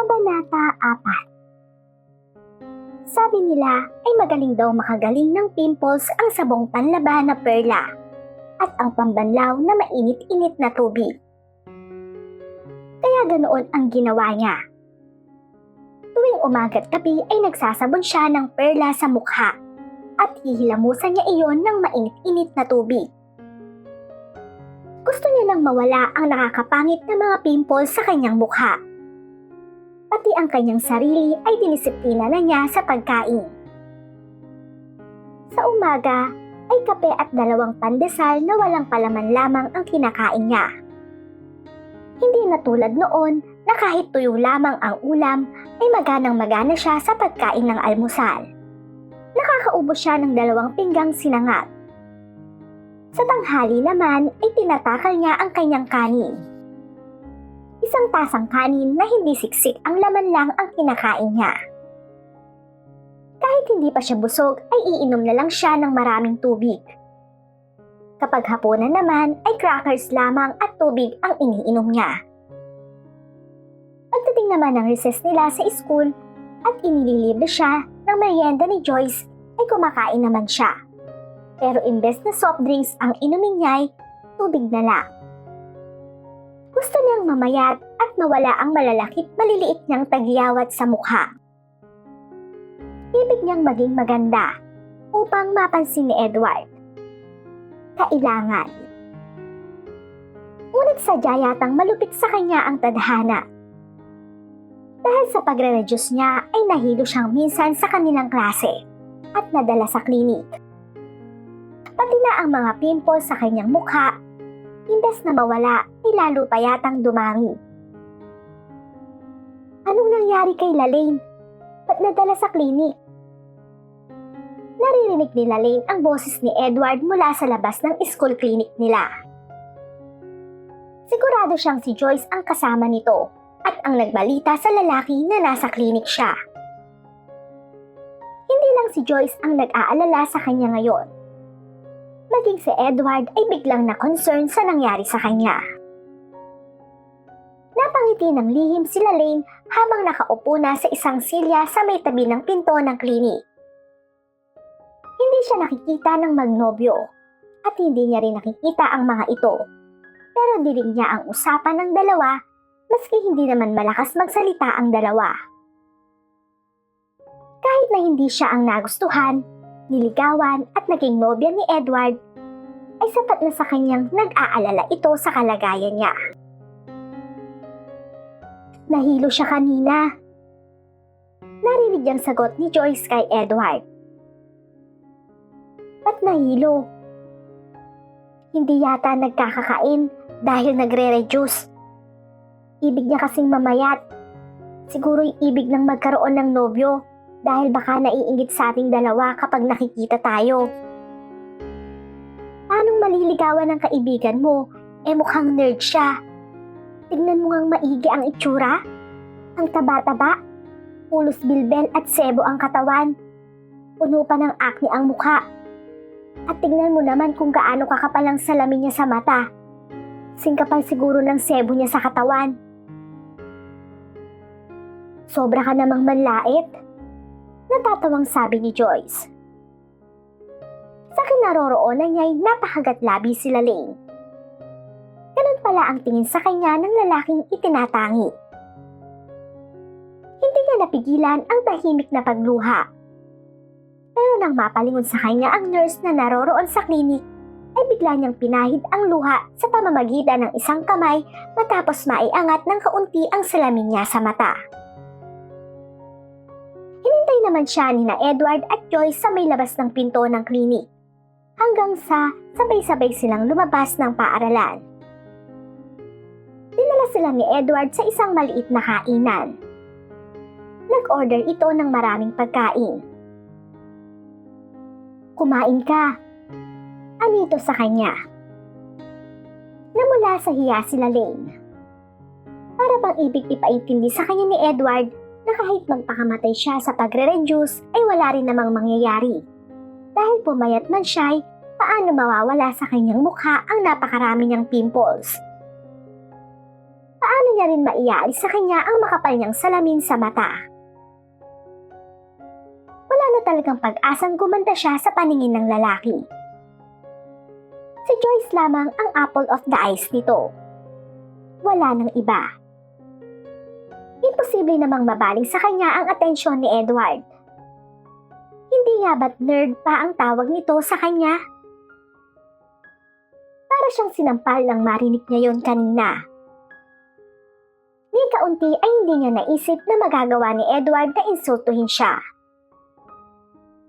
Kabanata 4 Sabi nila ay magaling daw makagaling ng pimples ang sabong panlaban na perla at ang pambanlaw na mainit-init na tubig. Kaya ganoon ang ginawa niya. Tuwing umaga't gabi ay nagsasabon siya ng perla sa mukha at hihilamusan niya iyon ng mainit-init na tubig. Gusto niya nang mawala ang nakakapangit na mga pimples sa kanyang mukha. Pati ang kanyang sarili ay dinisiplina na niya sa pagkain. Sa umaga ay kape at dalawang pandesal na walang palaman lamang ang kinakain niya. Hindi na tulad noon na kahit tuyo lamang ang ulam ay maganang magana siya sa pagkain ng almusal. Nakakaubo siya ng dalawang pinggang sinangag. Sa tanghali naman ay tinatakal niya ang kanyang kanin. Isang tasang kanin na hindi siksik ang laman lang ang kinakain niya. Kahit hindi pa siya busog ay iinom na lang siya ng maraming tubig. Kapag hapunan naman ay crackers lamang at tubig ang iniinom niya. Pagdating naman ng recess nila sa school at inililibre siya ng merienda ni Joyce ay kumakain naman siya. Pero imbes na soft drinks ang inumin niya ay tubig na lang. Gusto niyang mamayat at mawala ang malalakit maliliit niyang tagyawat sa mukha. Ibig niyang maging maganda upang mapansin ni Edward. Kailangan. Ngunit sadya yatang malupit sa kanya ang tadhana. Dahil sa pagre-reduce niya ay nahilo siyang minsan sa kanilang klase at nadala sa klinik. Pati na ang mga pimples sa kanyang mukha, imbes na mawala ay lalo pa yatang dumami. Anong nangyari kay Lalaine? Ba't nadala sa klinik? Naririnig ni Lalaine ang boses ni Edward mula sa labas ng school clinic nila. Sigurado siyang si Joyce ang kasama nito at ang nagbalita sa lalaki na nasa klinik siya. Hindi lang si Joyce ang nag-aalala sa kanya ngayon. Maging si Edward ay biglang na concern sa nangyari sa kanya. Napangiti ng lihim si Lalaine habang nakaupo na sa isang silya sa may tabi ng pinto ng klinik. Hindi siya nakikita ng magnobyo at hindi niya rin nakikita ang mga ito. Pero dilig niya ang usapan ng dalawa maski hindi naman malakas magsalita ang dalawa. Kahit na hindi siya ang nagustuhan, niligawan at naging nobya ni Edward, ay sapat na sa kanyang nag-aalala ito sa kalagayan niya. Nahilo siya kanina. Narinig niyang sagot ni Joyce kay Edward. Ba't nahilo? Hindi yata nagkakakain dahil nagre-reduce. Ibig niya kasing mamayat. Siguro'y ibig ng magkaroon ng nobyo dahil baka naiingit sa ating dalawa kapag nakikita tayo. Anong maliligawan ng kaibigan mo? Eh mukhang nerd siya. Tignan mo ngang maigi ang itsura. Ang taba-taba. Pulos bilbel at sebo ang katawan. Puno pa ng acne ang mukha. At tignan mo naman kung gaano kakapal ang salamin niya sa mata. Singkapal siguro ng sebo niya sa katawan. Sobra ka namang manlait. Natatawang sabi ni Joyce. Sa kinaroroonan niya'y napakagat labi si Lalaine. Ganun pala ang tingin sa kanya ng lalaking itinatangi. Hindi niya napigilan ang tahimik na pagluha. Pero nang mapalingon sa kanya ang nurse na naroroon sa klinik, ay bigla niyang pinahid ang luha sa pamamagitan ng isang kamay matapos maiangat ng kaunti ang salamin niya sa mata. Naman siya ni na Edward at Joyce sa may labas ng pinto ng klinik. Hanggang sa sabay-sabay silang lumabas ng paaralan. Dinala sila ni Edward sa isang maliit na kainan. Nag-order ito ng maraming pagkain. Kumain ka. Anito sa kanya. Namula sa hiya si Lalaine. Para bang ibig ipaintindi sa kanya ni Edward na kahit magpakamatay siya sa pagre-reduce ay wala rin namang mangyayari. Dahil pumayat man siya paano mawawala sa kanyang mukha ang napakarami niyang pimples. Paano Paano niya rin maialis sa kanya ang makapal niyang salamin sa mata? Wala na talagang pag-asang gumanda siya sa paningin ng lalaki. Si Joyce lamang ang apple of the eyes nito. Wala nang iba. Imposible namang mabaling sa kanya ang atensyon ni Edward. Hindi nga ba't nerd pa ang tawag nito sa kanya? Para siyang sinampal ng marinig niya yon kanina. Ni kaunti ay hindi niya naisip na magagawa ni Edward na insultuhin siya.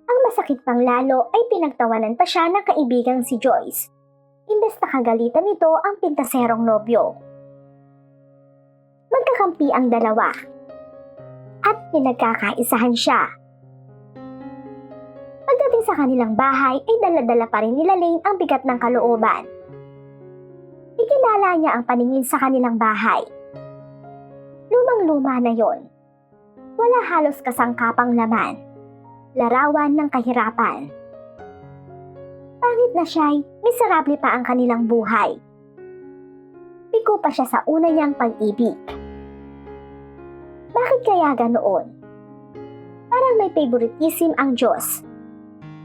Ang masakit pang lalo ay pinagtawanan pa siya ng kaibigang si Joyce. Imbes na kagalitan nito ang pintaserong nobyo. Magkakampi ang dalawa. At pinagkakaisahan siya. Pagdating sa kanilang bahay ay dala-dala pa rin nila Lane ang bigat ng kalooban. Ikilala niya ang paningin sa kanilang bahay. Lumang-luma na yon. Wala halos kasangkapang laman. Larawan ng kahirapan. Pangit na siya'y miserable pa ang kanilang buhay. Piko pa siya sa una niyang pag-ibig. Bakit kaya ganoon? Parang may favoritism ang Diyos.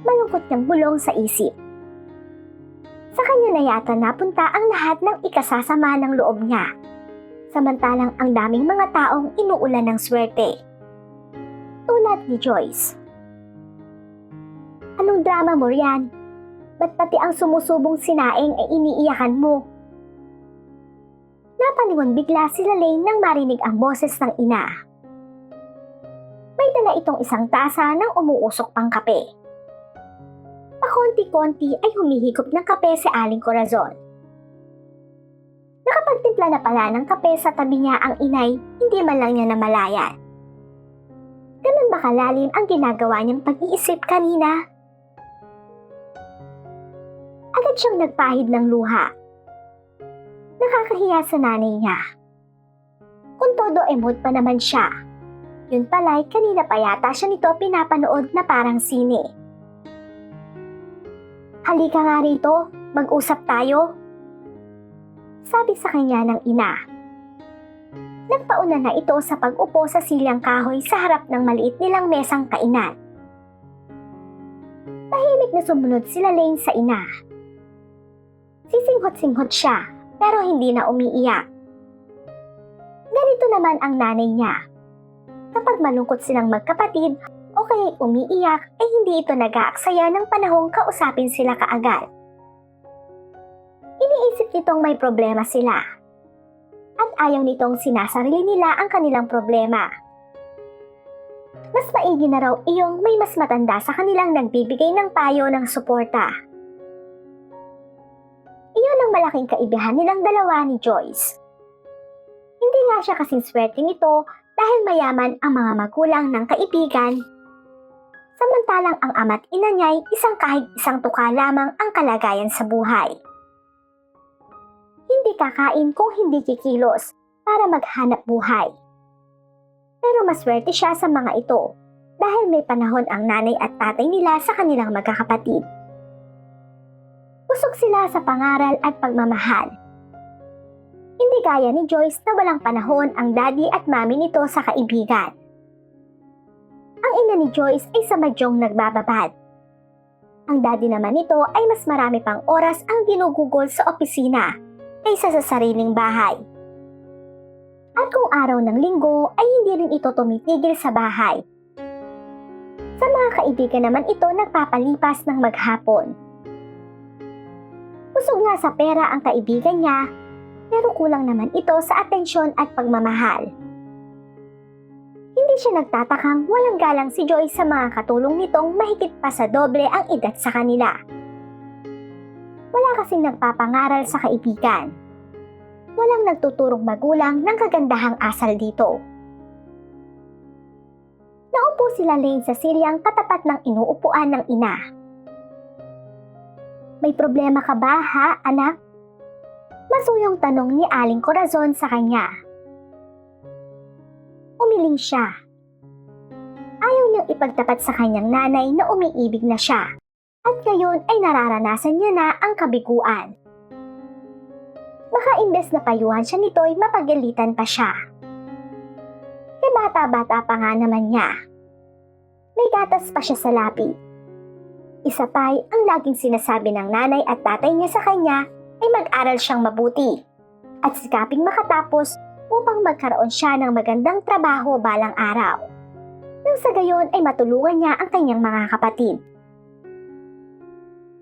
Malungkot niyang bulong sa isip. Sa kanya na yata napunta ang lahat ng ikasasama ng loob niya. Samantalang ang daming mga taong inuulan ng swerte. Tulad ni Joyce. Anong drama mo riyan? Ba't pati ang sumusubong sinaing ay iniiyakan mo? Napalingon bigla sila Lane nang marinig ang boses ng ina. May dala itong isang tasa ng umuusok pang kape. Pakonti-konti ay humihigop ng kape si Aling Corazon. Nakapagtimpla na pala ng kape sa tabi niya ang inay, hindi man lang niya namalayan. Ganun ba kalalim ang ginagawa niyang pag-iisip kanina? Agad siyang nagpahid ng luha. Nakakahiya sa nanay niya. Kung todo emot pa naman siya. Yun pala'y kanina pa yata siya nito pinapanood na parang sine. Halika nga rito, mag-usap tayo. Sabi sa kanya ng ina. Nagpauna na ito sa pag-upo sa silyang kahoy sa harap ng maliit nilang mesang kainan. Tahimik na sumunod sila Lane sa ina. Sisinghot-singhot siya pero hindi na umiiyak. Ganito naman ang nanay niya. Kapag malungkot silang magkapatid o kaya umiiyak ay hindi ito nag-aaksaya ng panahong kausapin sila kaagad. Iniisip nitong may problema sila. At ayaw nitong sinasarili nila ang kanilang problema. Mas maigi na raw iyong may mas matanda sa kanilang nagbibigay ng payo ng suporta. Iyon ang malaking kaibihan nilang dalawa ni Joyce. Hindi nga siya kasing swerte nito dahil mayaman ang mga magulang ng kaibigan. Samantalang ang ama't ina niya'y isang kahit isang tuka lamang ang kalagayan sa buhay. Hindi kakain kung hindi kikilos para maghanap buhay. Pero maswerte siya sa mga ito dahil may panahon ang nanay at tatay nila sa kanilang magkakapatid. Pusok sila sa pangaral at pagmamahal. Hindi gaya ni Joyce na walang panahon ang daddy at mami nito sa kaibigan. Ang ina ni Joyce ay sa madyong nagbababad. Ang daddy naman nito ay mas marami pang oras ang ginugugol sa opisina kaysa sa sariling bahay. At kung araw ng linggo ay hindi rin ito tumitigil sa bahay. Sa mga kaibigan naman ito nagpapalipas ng maghapon. Busog nga sa pera ang kaibigan niya, pero kulang naman ito sa atensyon at pagmamahal. Hindi siya nagtatakang walang galang si Joy sa mga katulong nitong mahigit pa sa doble ang edad sa kanila. Wala kasing nagpapangaral sa kaibigan. Walang nagtuturong magulang ng kagandahang asal dito. Naupo sila Lane sa silyang katapat ng inuupuan ng ina. May problema ka ba ha, anak? Masuyong tanong ni Aling Corazon sa kanya. Umiling siya. Ayaw niyang ipagtapat sa kanyang nanay na umiibig na siya at ngayon ay nararanasan niya na ang kabiguan. Baka imbes na payuhan siya nito'y mapagalitan pa siya. E bata-bata pa nga naman niya. May gatas pa siya sa lapi. Isa pa'y ang laging sinasabi ng nanay at tatay niya sa kanya ay mag-aral siyang mabuti at sikaping makatapos upang magkaroon siya ng magandang trabaho balang araw. Nang sa gayon ay matulungan niya ang kanyang mga kapatid.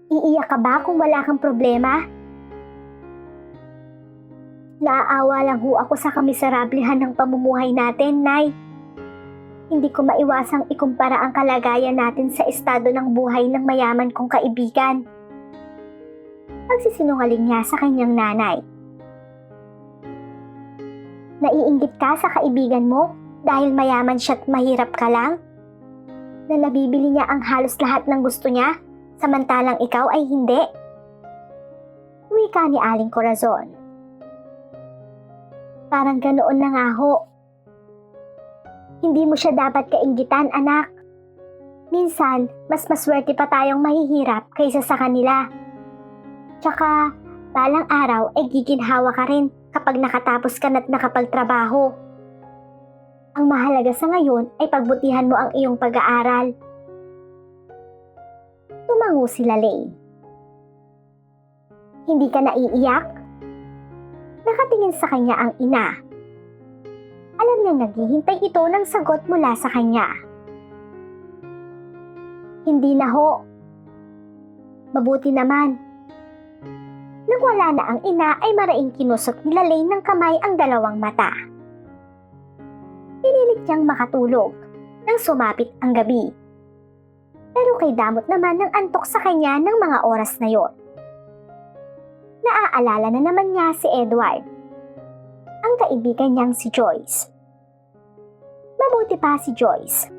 Iiyak ka ba kung wala kang problema? Naaawa lang ho ako sa kamiserablehan ng pamumuhay natin, Nay. Hindi ko maiwasang ikumpara ang kalagayan natin sa estado ng buhay ng mayaman kong kaibigan. Pagsisinungaling niya sa kanyang nanay. Naiinggit ka sa kaibigan mo dahil mayaman siya't mahirap ka lang? Na nabibili niya ang halos lahat ng gusto niya, samantalang ikaw ay hindi? Wika ni Aling Corazon. Parang ganoon na nga ho. Hindi mo siya dapat kainggitan, anak. Minsan, mas maswerte pa tayong mahihirap kaysa sa kanila. Tsaka, balang araw ay giginhawa ka rin kapag nakatapos ka na't nakapagtrabaho. Ang mahalaga sa ngayon ay pagbutihan mo ang iyong pag-aaral. Tumango sila Lane. Hindi ka naiiyak? Nakatingin sa kanya ang ina. Alam niyang naghihintay ito ng sagot mula sa kanya. Hindi na ho. Mabuti naman. Nang wala na ang ina ay maraing kinusot ni Lane ng kamay ang dalawang mata. Pinilit niyang makatulog nang sumapit ang gabi. Pero kay damot naman ng antok sa kanya ng mga oras na yon. Naaalala na naman niya si Edward, ang kaibigan niyang si Joyce. Mabuti pa si Joyce.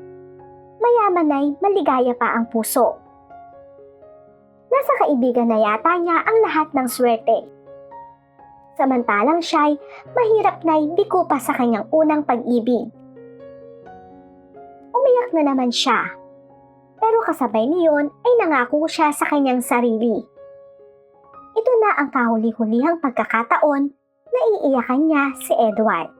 Mayaman ay maligaya pa ang puso. Nasa kaibigan na yata niya ang lahat ng swerte. Samantalang siya'y mahirap na biko pa sa kanyang unang pag-ibig. Umiyak na naman siya. Pero kasabay niyon ay nangako siya sa kanyang sarili. Ito na ang kahuli-hulihang pagkakataon na iiyakan niya si Edward.